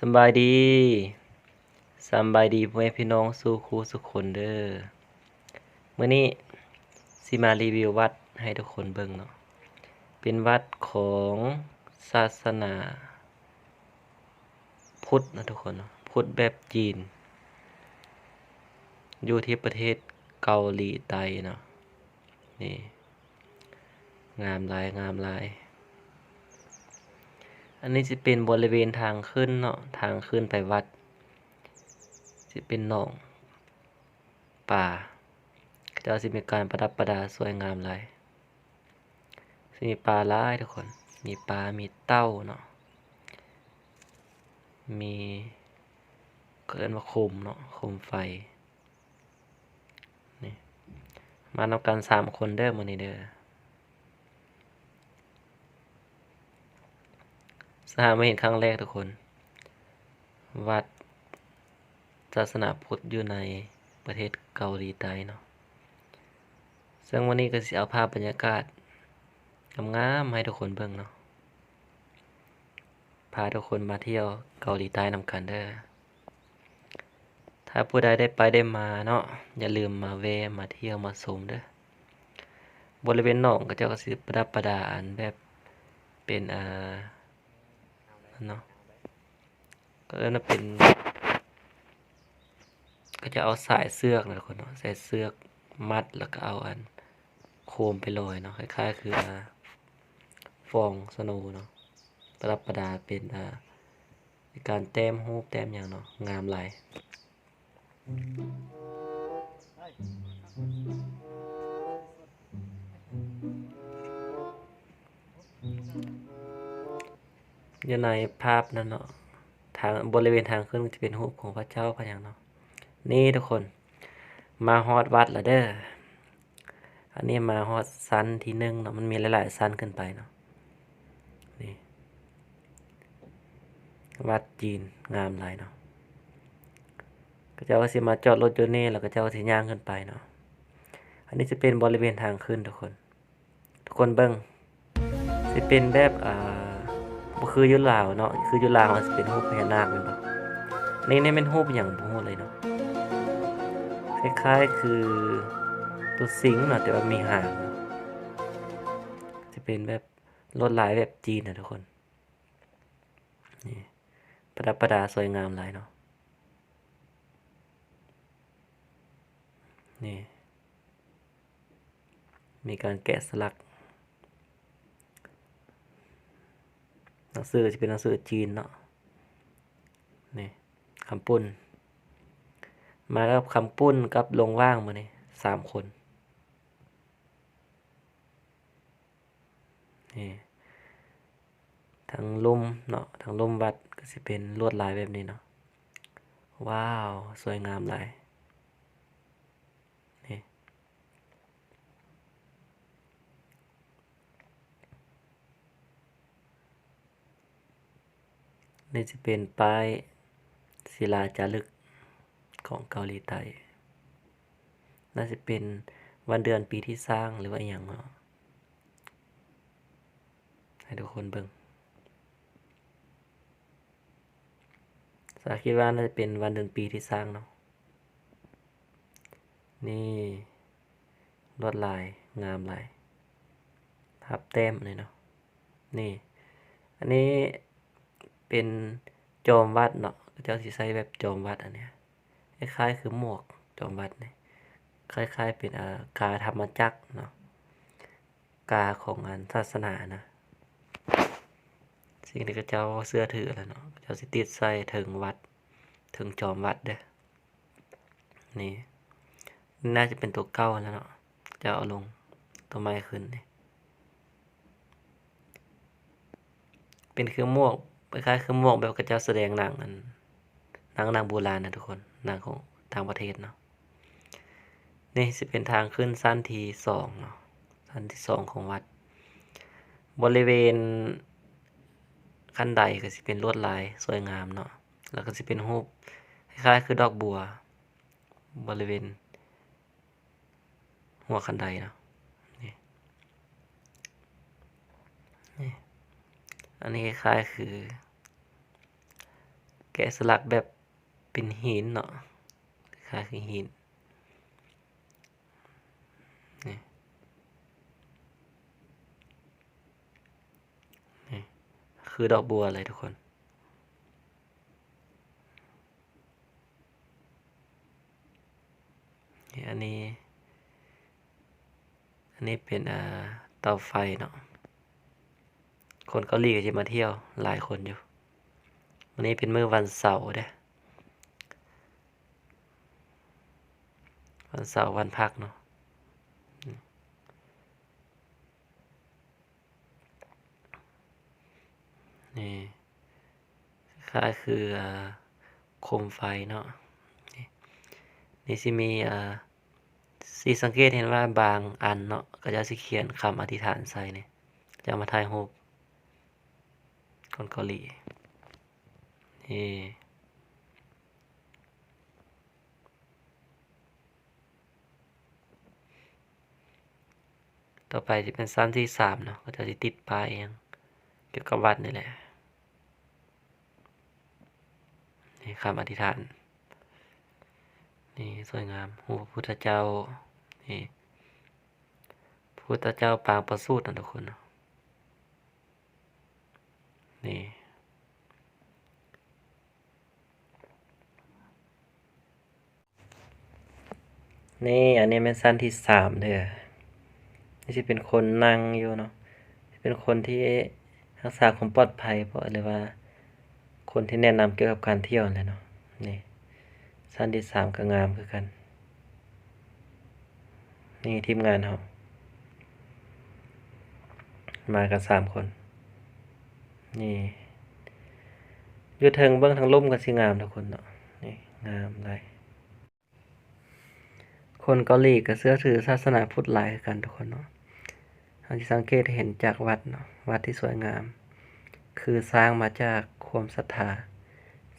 สบายดีสบายดีพ่อแม่พี่น้องสู่ครูสุกคนเด้อมื้อนี้สิมารีวิววัดให้ทุกคนเบิ่งเนาะเป็นวัดของศาสนา พุทธนะทุกคนพุทธแบบจีน อยู่ที่ประเทศเกาหลีใต้เนาะนี่งามลายงามลาย อันนี้จะเป็นบริเวณทางขึ้นเนาะทางขึ้นไปวัด จะเป็นหนองป่าจะสิมีการประดับประดาสวยงามหลายสิมีปลาหลายทุกคน มีปลา มีเต้าเนาะ มีเกินว่าคมเนาะคมไฟ นี่ มานำกันสามคนเด้อมื้อนี้เด้อ สหมาเห็นครั้งแรกทุกคน วัดศาสนาพุทธอยู่ในประเทศเกาหลีใต้เนาะซึ่งวันนี้ก็สิเอาภาพบรรยากาศงามๆให้ทุกคนเบิ่งเนาะพาทุกคนมาเที่ยวเกาหลีใต้นำกันเด้อถ้าผู้ใดได้ไปได้มาเนาะอย่าลืมมาแวะมาเที่ยวมาชมเด้อบริเวณหนองก็จ้าก็สิประดับประดาอันแบบเป็นอ่า เนาะก็เอิ้นว่าเป็น ก็จะเอาสายเสือกนะคนเนาะสายเสือกมัดแล้วก็เอาอันโคมไปลอยเนาะคล้ายๆ คืออ่าฟองสโนเนาะประดับประดาเป็นอ่าการแต้มรูแต้มอย่างเนาะงามหลาย อยู่ในภาพนั่นเนาะทางบริเวณทางขึ้นจะเป็นรูปของพระเจ้าพระอย่างเนาะนี่ทุกคน มาฮอดวัดแล้วเด้ออันนี้มาฮอดซันที่หนึ่งเนาะมันมีหลายๆซันขึ้นไปเนาะนี่วัดจีนงามหลายเนาะก็เจ้าก็สิมาจอดรถอยู่นี่แล้วก็เจ้าก็สิย่างขึ้นไปเนาะอันนี้จะเป็นบริเวณทางขึ้นทุกคน ทุกคนเบิ่งสิเป็นแบบอ่า บ่คือยู่ลาวเนาะคือยู่ลาวมันสิเป็นรูปพญานาคแม่นบ่นี่นี่เป็นรูปหยังบ่ฮู้เลยเนาะคล้ายๆคือตัวสิงห์เนาะแต่ว่ามีหางเนาะจะเป็นแบบลวดลายแบบจีนนะทุกคนนี่ประดับประดาสวยงามหลายเนาะนี่มีการแกะสลัก หนังสือจะเป็นหนังสือจีนเนาะนี่คำปุ้น มาแล้วคำปุ้นกับลงว่างมาเนี่ยสามคนนี่ทางลุ่มเนาะทางลุ่มวัดก็สิเป็นลวดลายแบบนี้เนาะว้าว สวยงามหลาย นี่จะเป็นป้ายศิลาจารึกของเกาหลีใต้ น่าจะเป็นวันเดือนปีที่สร้างหรือว่าอย่างเนาะให้ทุกคนเบิ่งสาคิดว่าน่าจะเป็นวันเดือนปีที่สร้างเนาะ นี่ลวดลายงามลายทับแต้มเลยเนาะ นี่ อันนี้ เป็นจอมวัดเนาะเจ้าสิใส่แบบจอมวัดอันเนี้ยคล้ายๆคือหมวกจอมวัดเนี่ยคล้ายๆเป็นอ่ากาธรรมจักรเนาะกาของงานศาสนานะ สิ่งที่กระเจ้าเสื้อถือแล้วเนาะเจ้าสิติดใส่ถึงวัด ถึงจอมวัดเด้อนี่ น่าจะเป็นตัวเก้าแล้วเนาะจะเอาลงตัวไม้ขึ้นนี่เป็นเครื่องหมวก คล้ายๆคือหมวกแบบกระเจ้าแสดงหนังอันหนังนังโบราณนะทุกคนหนังของต่างประเทศเนาะนี่จะเป็นทางขึ้นสั้นที่สองเนาะสั้นที่สองของวัด บริเวณขั้นใดก็จะเป็นลวดลายสวยงามเนาะแล้วก็จะเป็นรูปคล้ายๆคือดอกบัว บริเวณหัวขั้นใดเนาะนี่นี่ อันนี้คล้ายคือ แกะสลักแบบเป็นหินเนาะคล้ายคือหินนี่นี่คือดอกบัวเลยทุกคนอันนี้ อันนี้เป็นอ่าเตาไฟเนาะ คนเกาหลีก็จะมาเที่ยวหลายคนอยู่ วันนี้เป็นมื้อวันเสาร์เด้วันเสาร์วันพักเนาะนี่คล้าคือโคมไฟเนาะนี่สิมีอ่าสิสังเกตเห็นว่าบางอันเนาะก็จะสิเขียนคำอธิษฐานใส่เนี่ยจะมาถ่ายรูป คนเกาหลี นี่ต่อไปจะเป็นสั้นที่สามเนาะก็จะติดป้ายเองเกี่ยวกับวัดนี่แหละ นี่คำอธิษฐาน นี่สวยงามหูพระพุทธเจ้า นี่พุทธเจ้าปางประสูตินะทุกคนเนาะ นี่นี่ อันนี้เป็นสั้นที่สามเด้อนี่จะเป็นคนนั่งอยู่เนาะเป็นคนที่รักษาความปลอดภัยเพราะเลยว่า คนที่แนะนำเกี่ยวกับการเที่ยวเลยเนาะนี่สั้นที่สามก็งามคือกัน นี่ทีมงานเขามากันสามคน นี่อยู่เทิงเบื้องทางล่มก็สิงามทุกคนเนาะนี่งามหลยคนเกาหลีก็เชื่อถือศาสนาพุทธหลายกันทุกคนเนาะทางที่สังเกตเห็นจากวัดเนาะวัดที่สวยงาม คือสร้างมาจากความศรัทธา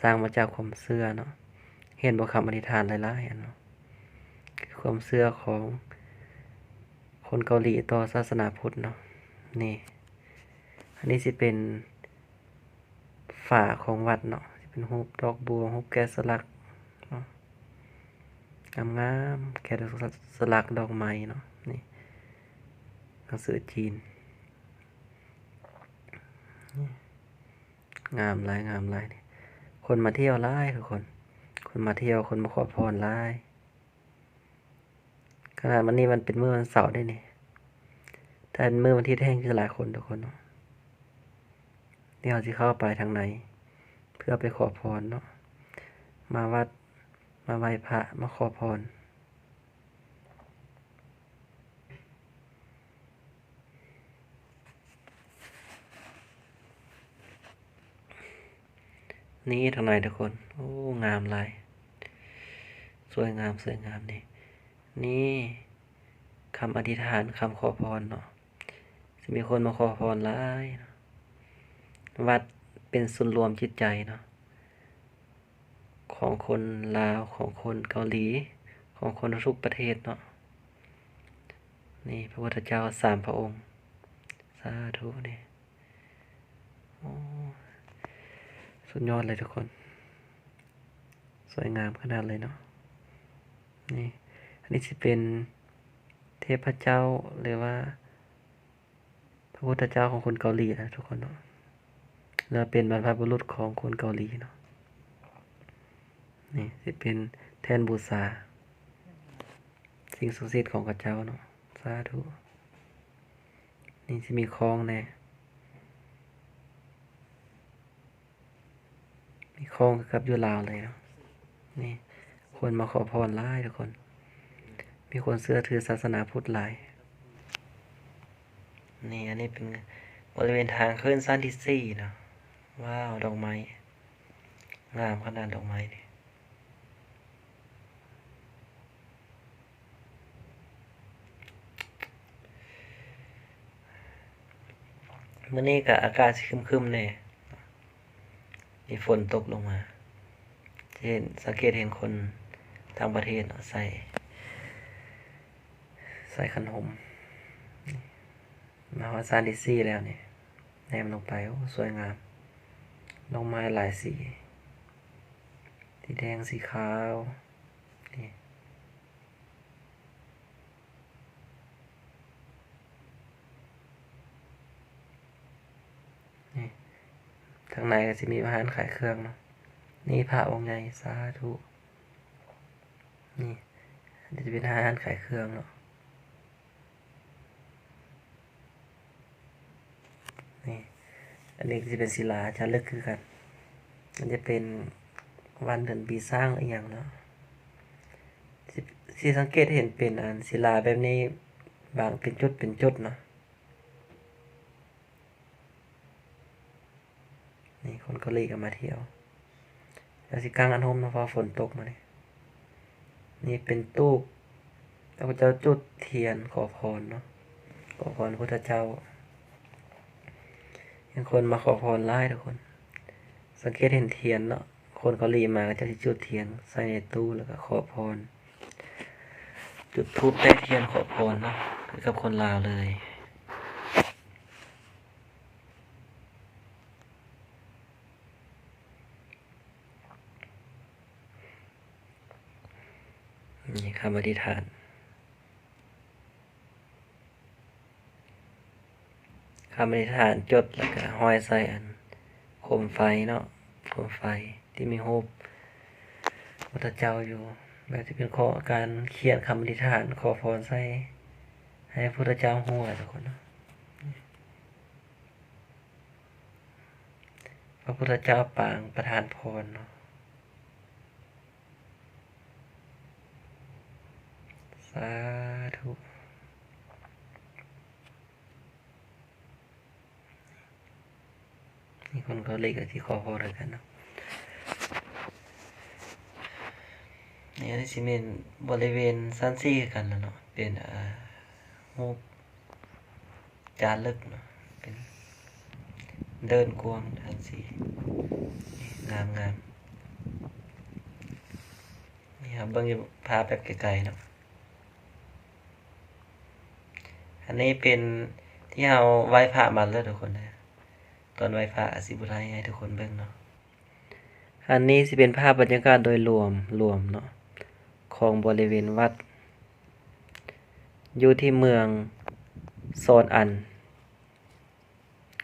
สร้างมาจากความเชื่อเนาะเห็นบ่คำอธิษฐานหลายๆเนาะคือความเชื่อของคนเกาหลีต่อศาสนาพุทธเนาะนี่ อันนี้สิเป็น ฝาของวัดเนาะเป็นรูปดอกบัวรูปแกะสลักเนาะงามๆแกะสลักดอกไม้เนาะนี่หนังสือจีนงามลายงามลายนี่คนมาเที่ยวหลายทุกคน คนมาเที่ยวคนมาขอพรหลายขนาดวันนี้มันเป็นเมื้อวันเสาร์ได้วยนี่ถ้าเป็นมื้อวันที่แท่งคือหลายคนทุกคนเนาะ นี่เราจะเข้าไปทางไหน เพื่อไปขอพรเนาะมาวัดมาไหว้พระมาขอพรนี่ทางไหนทุกคน โอ้ งามลายสวยงามสวยงามนี่นี่คำอธิษฐานคำขอพรเนาะจะมีคนมาขอพรหลายเนาะ วัดเป็นศูนรวมจิตใจเนาะของคนลาวของคนเกาหลี ของคนทุกประเทศเนาะนี่พระพุทธเจ้าสามพระองค์ สาธุนี่สุดยอดเลยทุกคน สวยงามขนาดเลยเนาะนี่อันนี้จะเป็นเทพเจ้าหรือว่า พระพุทธเจ้าของคนเกาหลีนะทุกคนเนาะ แล้วเป็นบรรพบุรุษของคนเกาหลีเนาะนี่จะเป็นแทนบูชาสิ่งศักดิ์สิทธิ์ของพระเจ้าเนาะสาธุนี่จะมีคลองแน่มีคลองกับยูลาวเลยเนาะนี่คนมาขอพรหลายทุกคน มีคนเชื่อถือศาสนาพุทธหลายนี่อันนี้เป็นบริเวณทางขึ้นสั้นที่สี่เนาะ ว้าว ดอกไม้ งามขนาดดอกไม้นี่มื่อนี้ก็อากาศสิครึมๆแน่มีฝนตกลงมาเห็นสังเกตเห็นคนต่างประเทศเนาะใส่ ใส่ขนม มาว่าซานดิซี่แล้วเนี่ยแนมลงไป โอ้ สวยงาม ดอกไม้หลายสี สีแดงสีขาวนี่นี่ทางในก็จะมีอาหารขายเครื่องเนาะ นี่พระองค์ใหญ่สาธุ นี่จะเป็นอาหารขายเครื่องเนาะ นี่ อันนี้ก็จะเป็นศิลาจะลึกคือกันมันจะเป็นวันเดือนปีสร้างอะไรอย่างเนาะที่สังเกตเห็นเป็นอันศิลาแบบนี้บางเป็นจุดเป็นจุดเนาะนี่คนเกาหลีก็มาเที่ยวแล้วสิกลางอันโฮมเนาะพอฝนตกมาเนี่ยนี่เป็นตู้แล้วก็เจ้าจุดเทียนขอพรเนาะขอพรพุทธเจ้า ยังคนมาขอพรไล่ทุกคน สังเกตเห็นเทียนเนาะคนเกาหลีมาก็จะจุดเทียนใส่ในตู้แล้วก็ขอพร จุดทูปได้เทียนขอพรเนาะคือกับคนลาวเลยนี่คำอธิษฐาน คำอธิษฐานจดแล้วก็ห้อยใส่อันโคมไฟเนาะโคมไฟที่มีรูปพระเจ้าอยู่แบบที่เป็นข้อการเขียนคำอธิษฐานขอพรใส่ให้พระเจ้าหัวทุกคนเนาะพระพุทธเจ้าปางประทานพรเนาะสาธุ นี่คนเขาเล็กกับที่ขอพรกันเนาะนี่อันนี้สิเป็นบริเวณซันซี่กันแล้วเนาะเป็นอ่ารูจานลึกเนาะเป็นเดินกวงซันซี่งามงามนี่ครับเบิ่งอยู่พาแบบไกลๆเนาะอันนี้เป็นที่เอาไหว้พระมาแล้วทุกคนนะ ตอนไหว้พระสิบุไรให้ทุกคนเบิ่งเนาะอันนี้สิเป็นภาพบรรยากาศโดยรวมรวมเนาะของบริเวณวัด อยู่ที่เมืองโซนอัน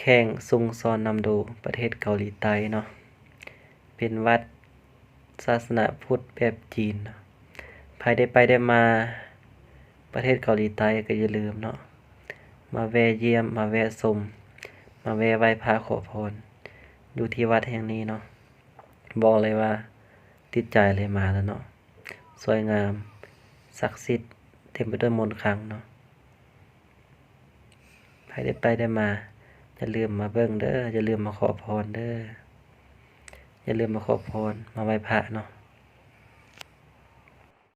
แข่งซุงซอนนำโดประเทศเกาหลีใต้เนาะเป็นวัดศาสนาพุทธแบบจีนเนาะภายได้ไปได้มาประเทศเกาหลีใต้ก็อย่าลืมเนาะมาแวะเยี่ยมมาแวะชม มาแวไหว้พระขอพรอยู่ที่วัดแห่งนี้เนาะบอกเลยว่า ติดใจเลยมาแล้วเนาะสวยงามศักดิ์สิทธิ์เต็มไปด้วยมนต์ขลังเนาะใครได้ไปได้มาอย่าลืมมาเบิ่งเด้ออย่าลืมมาขอพรเด้ออย่าลืมมาขอพรมาไหว้พระเนาะ